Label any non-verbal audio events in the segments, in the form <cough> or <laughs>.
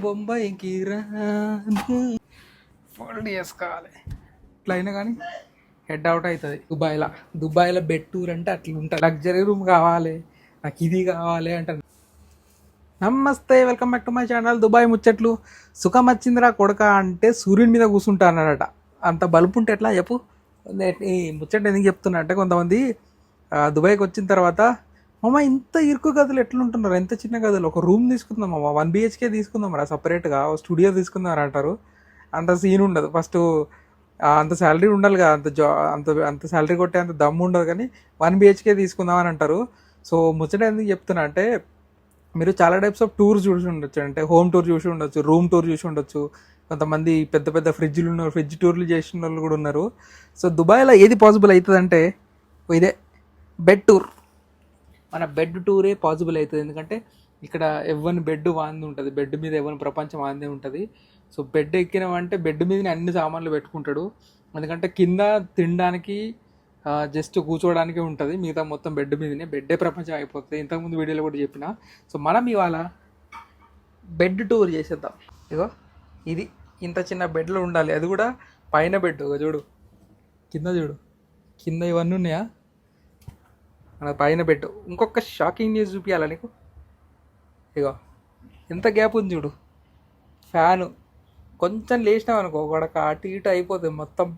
బొంబాయికి రాను ఫోల్డ్ చేసుకోవాలి. ఇట్లా అయినా కానీ హెడ్ అవుట్ అవుతుంది. దుబాయ్లో. దుబాయ్లో బెడ్ టూర్ అంటే అట్లా ఉంటుంది. లగ్జరీ రూమ్ కావాలి. నాకు ఇది కావాలి అంటారు. నమస్తే welcome back to my channel Dubai ముచ్చట్లు. సుఖం వచ్చిందిరా కొడక అంటే సూర్యుని మీద కూర్చుంటానట అంత బలుపు ఉంటే ఎట్లా చెప్పు? నే- ఈ ముచ్చట ఎందుకు చెప్తున్నా అంటే కొంతమంది దుబాయ్కి వచ్చిన తర్వాత మామ ఇంత ఇరుకు గదులు ఎట్లుంటున్నారు? ఎంత చిన్న గదులు. ఒక రూమ్ తీసుకుందాం మామ వన్ బిహెచ్కే తీసుకుందాం రా సపరేట్గా స్టూడియో తీసుకుందాం రా అంటారు. అంత సీన్ ఉండదు. ఫస్ట్ అంత శాలరీ ఉండాలి కదా అంత జా అంత అంత శాలరీ కొట్టే అంత దమ్ము ఉండదు కానీ వన్ బిహెచ్కే తీసుకుందాం అని అంటారు. సో ముచ్చట ఎందుకు చెప్తున్నా అంటే మీరు చాలా టైప్స్ ఆఫ్ టూర్స్ చూసి ఉండొచ్చు. అంటే హోమ్ టూర్ చూసి ఉండొచ్చు రూమ్ టూర్ చూసి ఉండొచ్చు. కొంతమంది పెద్ద పెద్ద ఫ్రిడ్జ్లు ఉన్నారు. ఫ్రిడ్జ్ టూర్లు చేసిన వాళ్ళు కూడా ఉన్నారు. సో దుబాయ్లో ఏది పాసిబుల్ అవుతుంది అంటే ఇదే బెడ్ టూర్ మన బెడ్ టూరే పాసిబుల్ అవుతుంది. ఎందుకంటే ఇక్కడ ఎవరిని బెడ్ వాంది ఉంటుంది. బెడ్ మీద ఎవరిని ప్రపంచం వాందే ఉంటుంది. సో బెడ్ ఎక్కినామంటే బెడ్ మీదనే అన్ని సామాన్లు పెట్టుకుంటాడు. ఎందుకంటే కింద తినడానికి జస్ట్ కూర్చోవడానికి ఉంటుంది. మిగతా మొత్తం బెడ్ మీదనే. బెడ్డే ప్రపంచం అయిపోతుంది. ఇంతకుముందు వీడియోలో కూడా చెప్పిన. సో మనం ఇవాళ బెడ్ టూర్ చేసేద్దాం. ఇగో ఇది ఇంత చిన్న బెడ్లో ఉండాలి. అది కూడా పైన బెడ్ ఒక చూడు. కింద చూడు. కింద ఇవన్నీ ఉన్నాయా? మన పైన పెట్టు. ఇంకొక షాకింగ్ న్యూస్ చూపించాలా నీకు? ఇగో ఎంత గ్యాప్ ఉంది చూడు. ఫ్యాను కొంచెం లేచినావు అనుకో గడక అటు ఇటు అయిపోతుంది. మొత్తం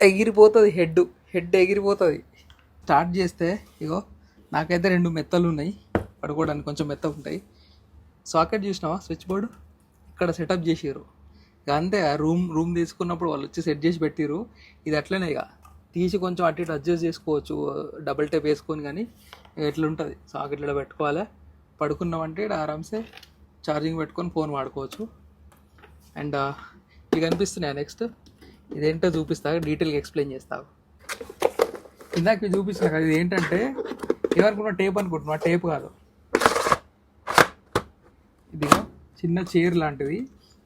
ఎగిరిపోతుంది హెడ్ హెడ్ ఎగిరిపోతుంది. స్టార్ట్ చేస్తే ఇగో నాకైతే రెండు మెత్తలు ఉన్నాయి. పడుకోవడానికి కొంచెం మెత్త ఉంటాయి. సాకెట్ చూసినావా? స్విచ్ బోర్డు ఇక్కడ సెటప్ చేసారు ఇక అంతే రూమ్ రూమ్ తీసుకున్నప్పుడు వాళ్ళు వచ్చి సెట్ చేసి పెట్టిరు ఇది అట్లనే ఇక తీసి కొంచెం అటు ఇటు అడ్జస్ట్ చేసుకోవచ్చు. డబుల్ టేప్ వేసుకొని కానీ ఎట్లా ఉంటుంది సాకెట్లో పెట్టుకోవాలి? పడుకున్నామంటే ఆరామ్సే ఛార్జింగ్ పెట్టుకొని ఫోన్ వాడుకోవచ్చు. అండ్ ఇవి కనిపిస్తున్నాయి నెక్స్ట్ ఇదేంటో చూపిస్తా డీటెయిల్గా ఎక్స్ప్లెయిన్ చేస్తావు ఇందాక ఇవి కదా ఇది ఏంటంటే ఏమనుకున్నా టేప్ అనుకుంటున్నా టేప్ కాదు. ఇదిగో చిన్న చైర్ లాంటిది.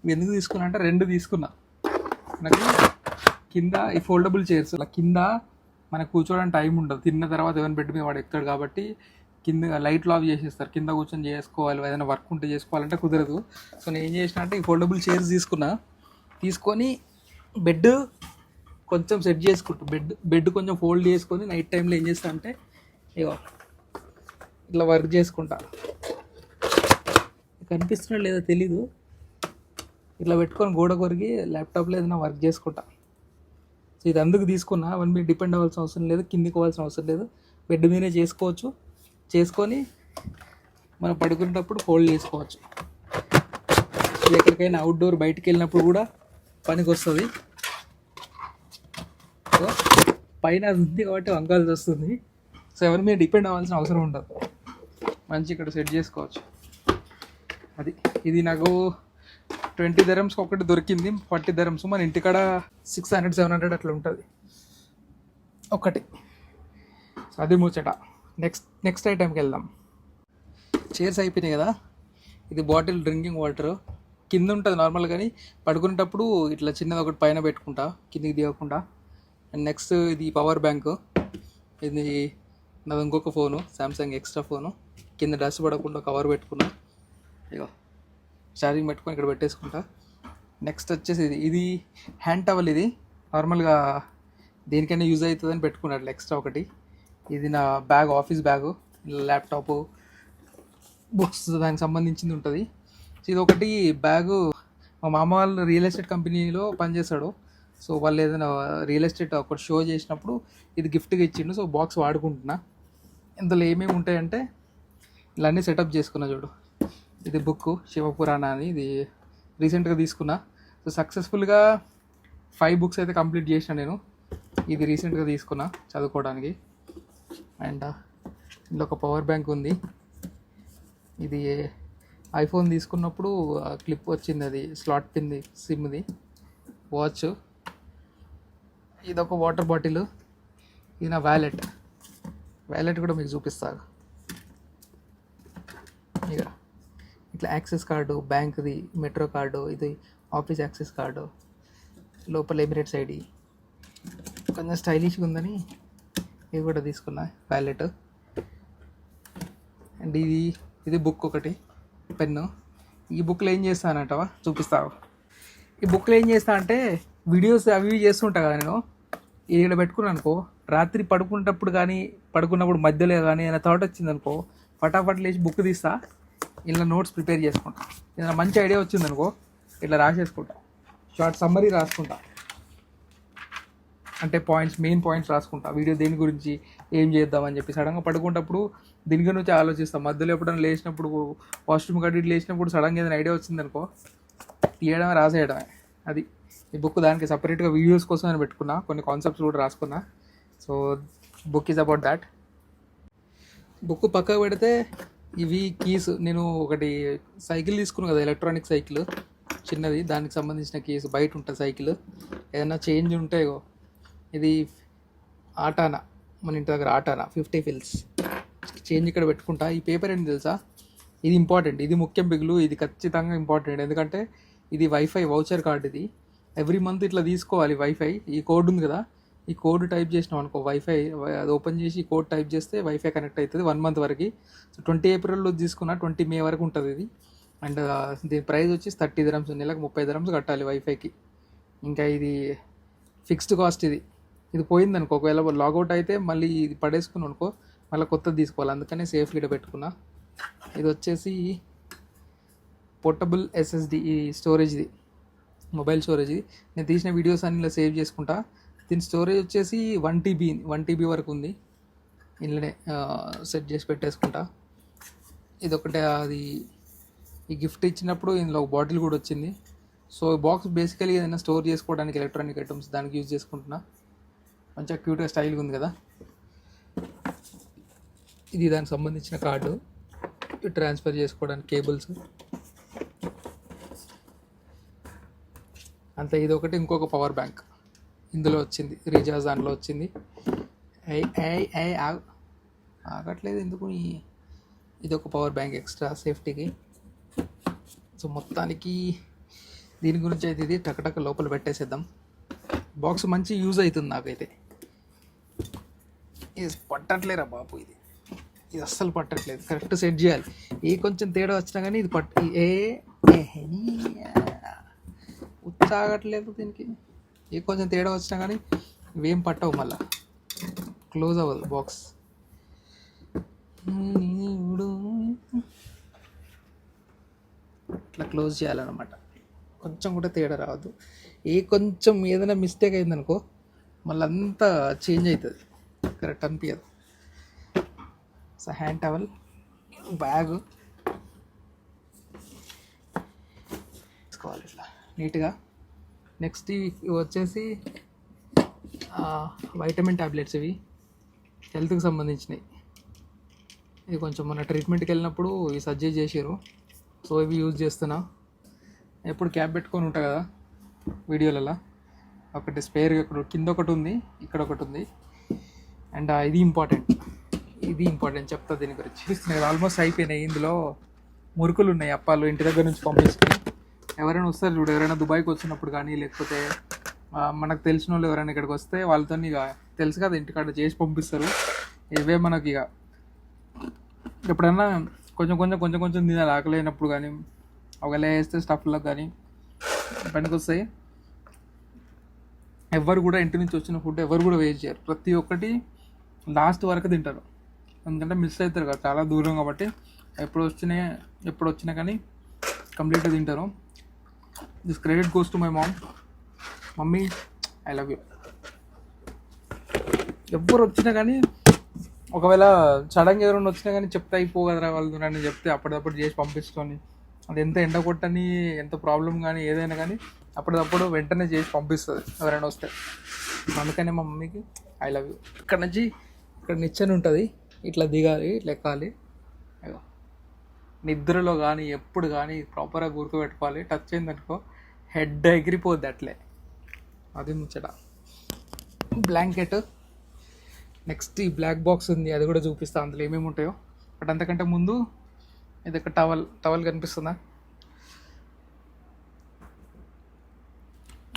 ఇవి ఎందుకు తీసుకున్నా అంటే రెండు తీసుకున్నా. నాకు కింద ఈ ఫోల్డబుల్ చైర్స్ అలా కింద మనకు కూర్చోవడానికి టైం ఉండదు. తిన్న తర్వాత ఎవరిని బెడ్ మీద వాడు ఎక్కుతాడు కాబట్టి కింద లైట్లు ఆఫ్ చేసేస్తారు. కింద కూర్చొని చేసుకోవాలి ఏదైనా వర్క్ ఉంటే చేసుకోవాలంటే కుదరదు. సో నేను ఏం చేసిన అంటే ఈ ఫోల్డబుల్ చైర్స్ తీసుకున్నా. తీసుకొని బెడ్ కొంచెం సెట్ చేసుకుంటా బెడ్ బెడ్ కొంచెం ఫోల్డ్ చేసుకొని నైట్ టైంలో ఏం చేస్తా అంటే ఇగో ఇట్లా వర్క్ చేసుకుంటా. కనిపిస్తున్నా లేదో తెలీదు. ఇట్లా పెట్టుకొని గోడ కొరికి ల్యాప్టాప్లో ఏదైనా వర్క్ చేసుకుంటా. సో ఇది అందుకు తీసుకున్నా. వన్ మీద డిపెండ్ అవ్వాల్సిన అవసరం లేదు. కిందికి పోవాల్సిన అవసరం లేదు. బెడ్ మీదనే చేసుకోవచ్చు. చేసుకొని మనం పడుకునేటప్పుడు ఫోల్డ్ చేసుకోవచ్చు. ఎక్కడికైనా అవుట్డోర్ బయటికి వెళ్ళినప్పుడు కూడా పనికి వస్తుంది. సో పైన అది ఉంది కాబట్టి వంకాల్సి వస్తుంది. సో ఎవరి మీద డిపెండ్ అవ్వాల్సిన అవసరం ఉండదు. మంచి ఇక్కడ సెట్ చేసుకోవచ్చు. అది. ఇది నాకు ట్వంటీ ధరమ్స్ ఒకటి దొరికింది ఫార్టీ ధరమ్స్. మన ఇంటికాడ సిక్స్ హండ్రెడ్ సెవెన్ హండ్రెడ్ అట్లా ఉంటుంది. ఒకటి. అది ముచ్చట. నెక్స్ట్ నెక్స్ట్ ఐటెంకి వెళ్దాం. చైర్స్ అయిపోయినాయి కదా? ఇది బాటిల్ డ్రింకింగ్ వాటర్. కింద ఉంటుంది నార్మల్ కానీ పడుకునేటప్పుడు ఇట్లా చిన్నది ఒకటి పైన పెట్టుకుంటా కిందికి దిగకుండా. అండ్ నెక్స్ట్ ఇది పవర్ బ్యాంక్ ఇది నాది ఇంకొక ఫోను సామ్సంగ్ ఎక్స్ట్రా ఫోను కింద డస్ట్ పడకుండా కవర్ పెట్టుకున్నా. ఇగో. ఛార్జింగ్ పెట్టుకొని ఇక్కడ పెట్టేసుకుంటా. నెక్స్ట్ వచ్చేసి ఇది ఇది హ్యాండ్ టవల్ ఇది. నార్మల్గా దేనికైనా యూజ్ అవుతుందని పెట్టుకున్నట్లు ఎక్స్ట్రా ఒకటి. ఇది నా bag office bag laptop books దానికి సంబంధించింది ఉంటుంది. సో ఇది ఒకటి బ్యాగు మా మామ వాళ్ళు రియల్ ఎస్టేట్ కంపెనీలో పనిచేస్తాడు. సో వాళ్ళు ఏదైనా రియల్ ఎస్టేట్ ఒకటి షో చేసినప్పుడు ఇది గిఫ్ట్గా ఇచ్చిండు. సో బాక్స్ వాడుకుంటున్నా. ఇందులో ఏమేమి ఉంటాయంటే ఇలా అన్నీ సెటప్ చేసుకున్నా చూడు. ఇది బుక్ శివపురాణ అని ఇది రీసెంట్గా తీసుకున్నా. సో సక్సెస్ఫుల్గా ఫైవ్ బుక్స్ అయితే కంప్లీట్ చేసిన నేను. ఇది రీసెంట్గా తీసుకున్నా చదువుకోవడానికి. అండ్ uh, ఇందులో ఒక పవర్ బ్యాంక్ ఉంది. ఇది ఐఫోన్ తీసుకున్నప్పుడు uh, క్లిప్ వచ్చింది అది. స్లాట్ పిన్ది సిమ్ది వాచ్ ఇది ఒక వాటర్ బాటిల్ ఇది నా వ్యాలెట్ వ్యాలెట్ కూడా మీకు చూపిస్తాను ఇక ఇట్లా యాక్సెస్ కార్డు బ్యాంక్ది మెట్రో కార్డు ఇది ఆఫీస్ యాక్సెస్ కార్డు లోపల ఎమిరేట్స్ ఐడి. కొంచెం స్టైలిష్గా ఉందని ఇది కూడా తీసుకున్నా వ్యాలెట్. అండ్ ఇది ఇది బుక్ ఒకటి పెన్ను. ఈ బుక్లో ఏం చేస్తానంటవా? చూపిస్తావు? ఈ బుక్లో ఏం చేస్తా అంటే వీడియోస్ అవి ఇవి చేస్తుంటా కదా నేను. ఇక్కడ పెట్టుకున్నాను అనుకో రాత్రి పడుకునేటప్పుడు కానీ పడుకున్నప్పుడు మధ్యలో కానీ ఏదైనా థాట్ వచ్చింది అనుకో ఫటాఫట్ లేచి బుక్ తీస్తా. ఇలా నోట్స్ ప్రిపేర్ చేసుకుంటా. ఏదైనా మంచి ఐడియా వచ్చింది అనుకో ఇట్లా రాసేసుకుంటా. షార్ట్ సమ్మరీ రాసుకుంటా. అంటే పాయింట్స్ మెయిన్ పాయింట్స్ రాసుకుంటా. వీడియో దేని గురించి ఏం చేద్దామని చెప్పి సడన్గా పడుకుంటప్పుడు దీని గురించి ఆలోచిస్తాం. మధ్యలో ఎప్పుడైనా లేచినప్పుడు వాష్రూమ్ కట్టి లేచినప్పుడు సడన్గా ఏదైనా ఐడియా వచ్చిందనుకో తీయడమే రాసేయడమే. అది. ఈ బుక్ దానికి సపరేట్గా వీడియోస్ కోసం నేను పెట్టుకున్నా. కొన్ని కాన్సెప్ట్స్ కూడా రాసుకున్నా. So book is about that book పక్కకు పెడితే ఇవి కీస్ నేను ఒకటి సైకిల్ తీసుకున్నాను కదా ఎలక్ట్రానిక్ సైకిల్. చిన్నది దానికి సంబంధించిన కీస్ బయట ఉంటుంది సైకిల్. ఏదైనా చేంజ్ ఉంటే ఇది ఆటానా? మన ఇంటి దగ్గర ఆటానా? ఫిఫ్టీ ఫిల్స్ చేంజ్ ఇక్కడ పెట్టుకుంటా. ఈ పేపర్ ఏంటి తెలుసా? ఇది ఇంపార్టెంట్ ఇది ముఖ్యం బిగులు. ఇది ఖచ్చితంగా ఇంపార్టెంట్ ఎందుకంటే ఇది వైఫై వౌచర్ కార్డ్ ఇది. ఎవ్రీ మంత్ ఇట్లా తీసుకోవాలి వైఫై ఈ కోడ్ ఉంది కదా. ఈ కోడ్ టైప్ చేసినాం అనుకో వైఫై అది ఓపెన్ చేసి కోడ్ టైప్ చేస్తే వైఫై కనెక్ట్ అవుతుంది వన్ మంత్ వరకు. సో ట్వంటీ ఏప్రిల్లో తీసుకున్న ట్వంటీ మే వరకు ఉంటుంది ఇది. అండ్ uh, దీని ప్రైస్ వచ్చి థర్టీ ధరమ్స్ నెలకు ముప్పై ధరమ్స్ కట్టాలి వైఫైకి ఇంకా ఇది ఫిక్స్డ్ కాస్ట్ ఇది. ఇది పోయింది అనుకో ఒకవేళ లాగౌట్ అయితే మళ్ళీ ఇది పడేసుకుని అనుకో మళ్ళీ కొత్తది తీసుకోవాలి. అందుకనే సేఫ్ ఇక్కడ పెట్టుకున్నా. ఇది వచ్చేసి పోర్టబుల్ ఎస్ఎస్డి ఈ స్టోరేజ్ది మొబైల్ స్టోరేజ్ ఇది. నేను తీసిన వీడియోస్ అన్ని ఇలా సేవ్ చేసుకుంటా. దీని స్టోరేజ్ వచ్చేసి వన్ టీబీ వన్ టీబీ వరకు ఉంది. ఇందులోనే సెట్ చేసి పెట్టేసుకుంటా. ఇది ఒకటే అది ఈ గిఫ్ట్ ఇచ్చినప్పుడు ఇందులో ఒక బాటిల్ కూడా వచ్చింది. సో ఈ బాక్స్ బేసికలీ ఏదైనా స్టోర్ చేసుకోవడానికి ఎలక్ట్రానిక్ ఐటమ్స్ దానికి యూజ్ చేసుకుంటున్నా. మంచిగా క్యూట్గా స్టైల్గా ఉంది కదా. ఇది దానికి సంబంధించిన కార్డు ట్రాన్స్ఫర్ చేసుకోవడానికి కేబుల్స్ అంతే ఇది ఒకటి ఇంకొక పవర్ బ్యాంక్ ఇందులో వచ్చింది రీఛార్జ్ దాంట్లో వచ్చింది. ఆగట్లేదు ఎందుకు ఇది ఒక పవర్ బ్యాంక్ ఎక్స్ట్రా సేఫ్టీకి. సో మొత్తానికి దీని గురించి అయితే ఇది టకటక లోపల పెట్టేసేద్దాం. బాక్స్ మంచి యూజ్ అవుతుంది నాకైతే. ఇది పట్టట్లేరా బాబు ఇది? ఇది అస్సలు పట్టట్లేదు. కరెక్ట్ సెట్ చేయాలి. ఏ కొంచెం తేడా వచ్చినా కానీ ఇది పట్ట ఏ ఏ ఉత్సాగట్లేదు దీనికి. ఏ కొంచెం తేడా వచ్చినా కానీ ఇవేం పట్టవు మళ్ళా. క్లోజ్ అవ్వదు బాక్స్ ఇట్లా క్లోజ్ చేయాలన్నమాట. కొంచెం కూడా తేడా రావద్దు. ఏ కొంచెం ఏదైనా మిస్టేక్ అయిందనుకో మళ్ళీ అంతా చేంజ్ అవుతుంది కరెక్ట్ అనిపించదు సో హ్యాండ్ టవల్ బ్యాగ్ తీసుకోవాలి ఇట్లా. నీట్గా నెక్స్ట్ ఇవి వచ్చేసి వైటమిన్ ట్యాబ్లెట్స్ ఇవి. హెల్త్కి సంబంధించినవి ఇది కొంచెం మన ట్రీట్మెంట్కి వెళ్ళినప్పుడు ఇవి సజెస్ట్ చేసారు సో ఇవి యూజ్ చేస్తున్నా. ఎప్పుడు క్యాప్ పెట్టుకొని ఉంటా కదా వీడియోలలో ఒకటి స్పేర్ ఇక్కడ కింద ఒకటి ఉంది ఇక్కడ ఒకటి ఉంది. అండ్ ఇది ఇంపార్టెంట్ ఇది ఇంపార్టెంట్ చెప్తా దీని గురించి. ఆల్మోస్ట్ అయిపోయినాయి. ఇందులో మురుకులు ఉన్నాయి అప్పాలు ఇంటి దగ్గర నుంచి పంపించుకుని ఎవరైనా వస్తారు చూడు ఎవరైనా దుబాయ్కి వచ్చినప్పుడు కానీ లేకపోతే మనకు తెలిసిన వాళ్ళు ఎవరైనా ఇక్కడికి వస్తే వాళ్ళతో ఇక తెలుసు కదా ఇంటికాడ చేసి పంపిస్తారు. ఇవే మనకి ఇక. ఎప్పుడన్నా కొంచెం కొంచెం కొంచెం కొంచెం తినాలి. ఆకలేనప్పుడు కానీ ఒకవేళ వేస్తే స్టఫ్లో కానీ పనికొస్తాయి ఎవరు కూడా ఇంటి నుంచి వచ్చిన ఫుడ్ ఎవరు కూడా వేస్ట్ చేయరు. ప్రతి ఒక్కటి లాస్ట్ వరకు తింటారు. ఎందుకంటే మిస్ అవుతారు కదా చాలా దూరం కాబట్టి. ఎప్పుడు వచ్చినా ఎప్పుడు వచ్చినా కానీ కంప్లీట్గా తింటారు. This credit goes to my mom mummy I love you ఎవ్వరు వచ్చినా కానీ ఒకవేళ సడన్గా ఎవరైనా వచ్చినా కానీ చెప్తే అయిపో వాళ్ళు అని చెప్తే అప్పటికప్పుడు చేసి పంపిస్తుంది అది ఎంత ఎండ కొట్టని ఎంత ప్రాబ్లం కానీ ఏదైనా కానీ అప్పటిదప్పుడు వెంటనే చేసి పంపిస్తుంది ఎవరైనా వస్తే. అందుకనే మా మమ్మీకి ఐ లవ్ యూ ఇక్కడ నుంచి ఇక్కడ నిచ్చెన ఉంటుంది. ఇట్లా దిగాలి ఇట్లా ఎక్కాలి నిద్రలో కానీ ఎప్పుడు కానీ ప్రాపర్గా గుర్తుపెట్టుకోవాలి. టచ్ అయిందనుకో హెడ్ ఎగిరిపోద్ది అట్లే. అది ముచ్చట. బ్లాంకెట్ నెక్స్ట్ ఈ బ్లాక్ బాక్స్ ఉంది అది కూడా చూపిస్తా. అందులో ఏమేమి ఉంటాయో. బట్ అంతకంటే ముందు ఇది ఒక టవల్ టవల్ కనిపిస్తుందా?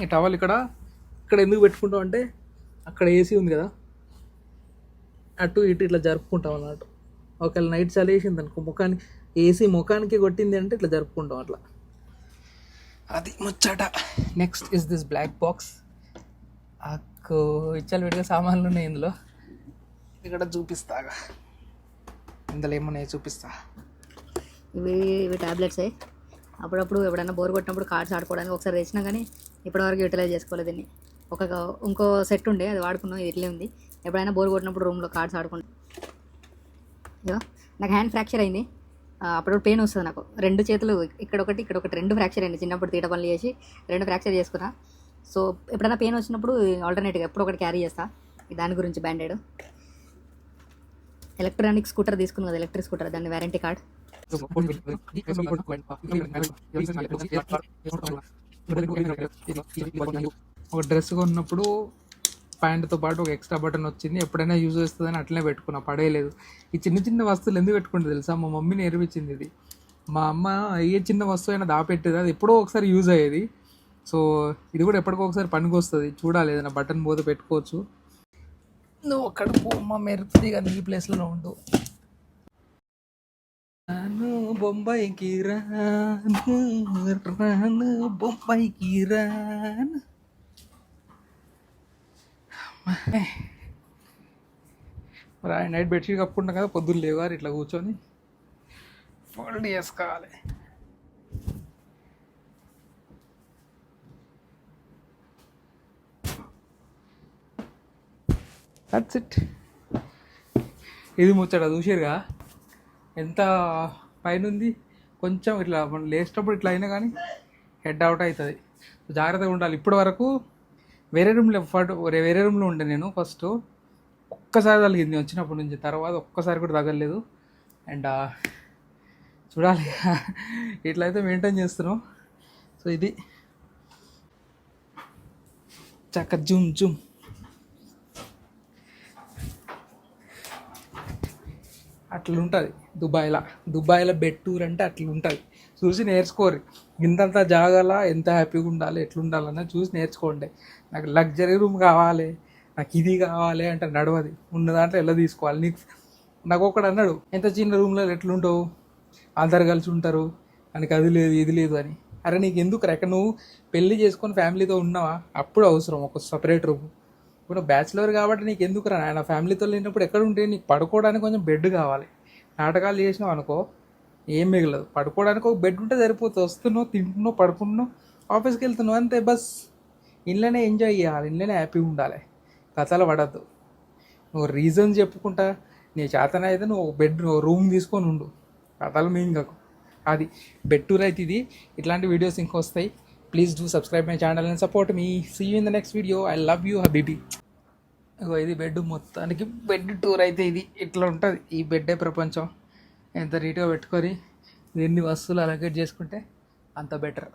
ఈ టవల్ ఇక్కడ ఇక్కడ ఎందుకు పెట్టుకుంటాం అంటే అక్కడ ఏసీ ఉంది కదా. అటు ఇటు ఇట్లా జరుపుకుంటాం అన్నట్టు. ఒకవేళ నైట్ చలి వేసింది అనుకో ముఖానికి ఏసీ ముఖానికి కొట్టింది అంటే ఇట్లా జరుపుకుంటాం అట్లా. అది ముచ్చట. Next is this black box అక్కు ఇచ్చలు విడిగా సామాన్లు ఉన్నాయి ఇందులో. ఇక్కడ చూపిస్తాగా ఇందులో ఏమున్నాయి చూపిస్తా. ఇవి ఇవి టాబ్లెట్సే అప్పుడప్పుడు ఎప్పుడైనా బోర్ కొట్టినప్పుడు కార్డ్స్ ఆడుకోవడానికి ఒకసారి తెచ్చినా కానీ ఇప్పటివరకు యూటిలైజ్ చేసుకోలేదు దీన్ని. ఒక ఇంకో సెట్ ఉండే అది వాడుకున్నాం ఇది ఇట్లే ఉంది. ఎప్పుడైనా బోర్ కొట్టినప్పుడు రూమ్లో కార్డ్స్ ఆడుకుంటాం. ఇగో నాకు హ్యాండ్ ఫ్రాక్చర్ అయింది. అప్పుడు పెయిన్ వస్తుంది నాకు. రెండు చేతులు ఇక్కడ ఒకటి ఇక్కడ ఒకటి రెండు ఫ్రాక్చర్ అయింది చిన్నప్పుడు తీట పనులు చేసి రెండు ఫ్రాక్చర్ చేసుకున్నా. సో ఎప్పుడైనా పెయిన్ వచ్చినప్పుడు ఆల్టర్నేట్గా ఎప్పుడు ఒకటి క్యారీ చేస్తా. దాని గురించి బ్యాండెడ్ ఎలక్ట్రానిక్ స్కూటర్ తీసుకున్నాం కదా ఎలక్ట్రిక్ స్కూటర్ దాని వారంటీ కార్డ్ ఒక డ్రెస్ కొన్నప్పుడు ప్యాంట్తో పాటు ఒక ఎక్స్ట్రా బటన్ వచ్చింది. ఎప్పుడైనా యూజ్ వస్తుందని అట్లనే పెట్టుకున్నా పడేయలేదు. ఈ చిన్న చిన్న వస్తువులు ఎందుకు పెట్టుకుంటే తెలుసా? మా మమ్మీ నేర్పించింది ఇది. మా అమ్మ ఏ చిన్న వస్తువు అయినా దాపెట్టేది అది ఎప్పుడో ఒకసారి యూజ్ అయ్యేది. సో ఇది కూడా ఎప్పటికో ఒకసారి పనికి వస్తుంది. చూడాలి ఏదైనా బటన్ పోతే పెట్టుకోవచ్చు. నువ్వు అక్కడ పోమ్మ కానీ ఈ ప్లేస్లో ఉండు. రాను బొంబాయికి రాను రాను బొంబాయికి రాను. <laughs> మరి ఆయన నైట్ బెడ్షీట్ కప్పుకుంటాం కదా పొద్దున్న లేవారు ఇట్లా కూర్చొని. ఫోల్డ్ చేసుకోవాలి దట్స్ ఇట్ ఇది ముచ్చట చూసారుగా ఎంత పైన ఉంది కొంచెం ఇట్లా మనం లేచేటప్పుడు ఇట్లా అయినా కానీ హెడ్ అవుట్ అవుతుంది. జాగ్రత్తగా ఉండాలి. ఇప్పటి వరకు వేరే రూమ్లో ఫట్ వేరే రూమ్లో ఉండే నేను ఫస్ట్ ఒక్కసారి తగిలింది వచ్చినప్పటి నుంచి. తర్వాత ఒక్కసారి కూడా తగలలేదు. అండ్ uh, చూడాలి. <laughs> ఇట్లయితే మెయింటైన్ చేస్తున్నాం. సో ఇది. చక్క జూమ్ జూమ్. అట్లుంటుంది. దుబాయ్లో. దుబాయ్లో బెడ్ టూర్ అంటే అట్లుంటుంది. చూసి నేర్చుకోరు. ఇంతంత జాగాల ఎంత హ్యాపీగా ఉండాలి ఎట్లుండాలన్నా చూసి నేర్చుకోండి. నాకు లగ్జరీ రూమ్ కావాలి నాకు ఇది కావాలి అంటే నడవది. ఉన్న దాంట్లో ఎలా తీసుకోవాలి? నీకు నాకు ఒకడు అన్నాడు ఎంత చిన్న రూమ్లో ఎట్లుంటావు? అందరు కలిసి ఉంటారు. మనకి అది లేదు ఇది లేదు అని. అరే నీకు ఎందుకు రెక్క నువ్వు పెళ్ళి చేసుకొని ఫ్యామిలీతో ఉన్నావా? అప్పుడు అవసరం ఒక సపరేట్ రూమ్. ఇప్పుడు బ్యాచిలర్ కాబట్టి నీకు ఎందుకు రా? ఆయన ఫ్యామిలీతో లేనప్పుడు ఎక్కడ ఉంటే నీకు పడుకోవడానికి కొంచెం బెడ్ కావాలి. నాటకాలు చేసినావు అనుకో ఏం మిగలదు. పడుకోవడానికి ఒక బెడ్ ఉంటే సరిపోతుంది వస్తున్నావు తింటున్నావు పడుకుంటున్నావు ఆఫీస్కి వెళ్తున్నావు అంతే బస్. ఇంట్లోనే ఎంజాయ్ చేయాలి ఇంట్లోనే హ్యాపీగా ఉండాలి. కథలు పడద్దు. నువ్వు రీజన్స్ చెప్పుకుంటా నీ చేతన అయితే నువ్వు బెడ్ రూమ్ తీసుకొని ఉండు. కథలు మెయిన్ కాకు అది బెడ్ టూర్ అయితే ఇది. ఇట్లాంటి videos ఇంకొస్తాయి please do subscribe my channel and support me see you in the next video I love you habibi ఇది బెడ్ మొత్తానికి బెడ్ టూర్ అయితే ఇది. ఇట్లా ఉంటుంది. ఈ బెడ్డే ప్రపంచం. ఎంత నీట్గా పెట్టుకొని ఎన్ని వస్తువులు అలకేట్ చేసుకుంటే అంత బెటర్